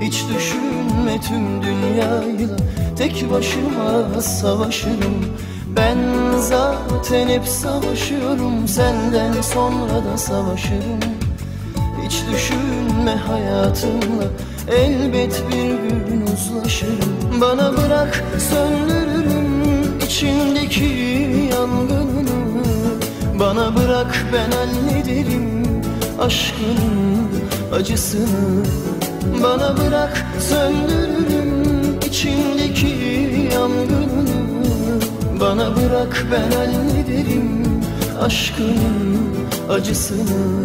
hiç düşünme tüm dünyayla Tek başıma savaşırım. Ben zaten hep savaşıyorum. Senden sonra da savaşırım. Hiç düşünme hayatımla. Elbet bir gün uzlaşırım. Bana bırak söndürürüm içindeki yangını Bana bırak ben hallederim aşkın acısını bırak söndürürüm içindeki yangını. Bana bırak ben hallederim aşkın acısını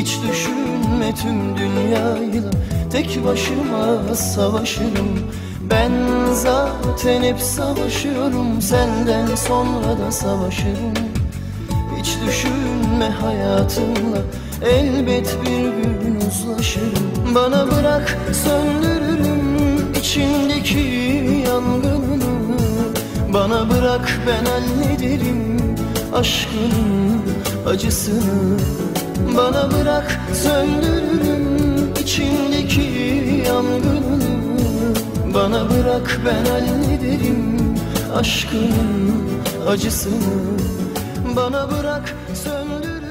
hiç düşünme tüm dünyayla Tek başıma savaşırım. Ben zaten hep savaşıyorum. Senden sonra da savaşırım. Hiç düşünme hayatımla. Elbet bir gün uzlaşırım. Bana bırak söndürürüm içindeki yangını Bana bırak ben hallederim aşkın acısını bana bırak söndürürüm içindeki yangını. Bana bırak ben hallederim aşkın acısını. Bana bırak söndürürüm